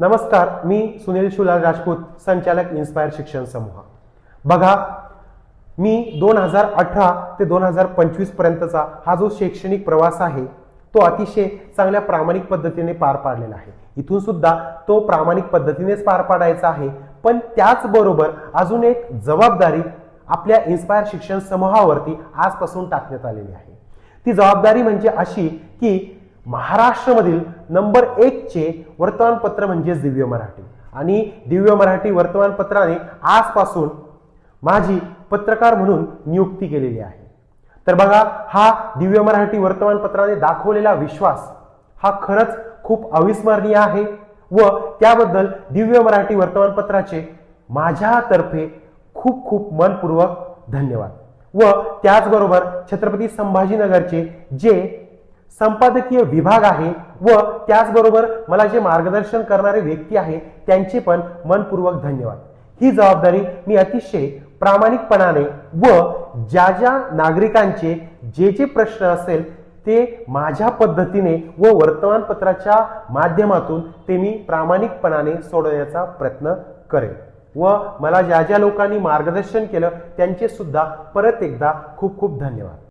नमस्कार मी सुनील शुलाल राजपूत संचालक इन्स्पायर शिक्षण समूह. बघा मी दोन हजार अठरा ते दोन हजार पंचवीस पर्यंतचा हा जो शैक्षणिक प्रवास आहे तो अतिशय चांगल्या प्रामाणिक पद्धतीने पार पाडलेला आहे. इथून सुद्धा तो प्रामाणिक पद्धतीनेच पार पाडायचा आहे. पण त्याचबरोबर अजून एक जबाबदारी आपल्या इन्स्पायर शिक्षण समूहावरती आजपासून टाकण्यात आलेली आहे. ती जबाबदारी म्हणजे अशी की महाराष्ट्रामधील नंबर एकचे वर्तमानपत्र म्हणजे दिव्य मराठी. आणि दिव्य मराठी वर्तमानपत्राने आजपासून माझी पत्रकार म्हणून नियुक्ती केलेली आहे. तर बघा हा दिव्य मराठी वर्तमानपत्राने दाखवलेला विश्वास हा खरंच खूप अविस्मरणीय आहे व त्याबद्दल दिव्य मराठी वर्तमानपत्राचे माझ्यातर्फे खूप खूप मनपूर्वक धन्यवाद. व त्याचबरोबर छत्रपती संभाजीनगरचे जे संपादकीय विभाग आहे व त्याचबरोबर मला जे मार्गदर्शन करणारे व्यक्ती आहे त्यांचे पण मनपूर्वक धन्यवाद. ही जबाबदारी मी अतिशय प्रामाणिकपणाने व ज्या ज्या नागरिकांचे जे जे प्रश्न असेल ते माझ्या पद्धतीने व वर्तमानपत्राच्या माध्यमातून ते मी प्रामाणिकपणाने सोडवण्याचा प्रयत्न करेन. व मला ज्या ज्या लोकांनी मार्गदर्शन केलं त्यांचे सुद्धा परत एकदा खूप खूप धन्यवाद.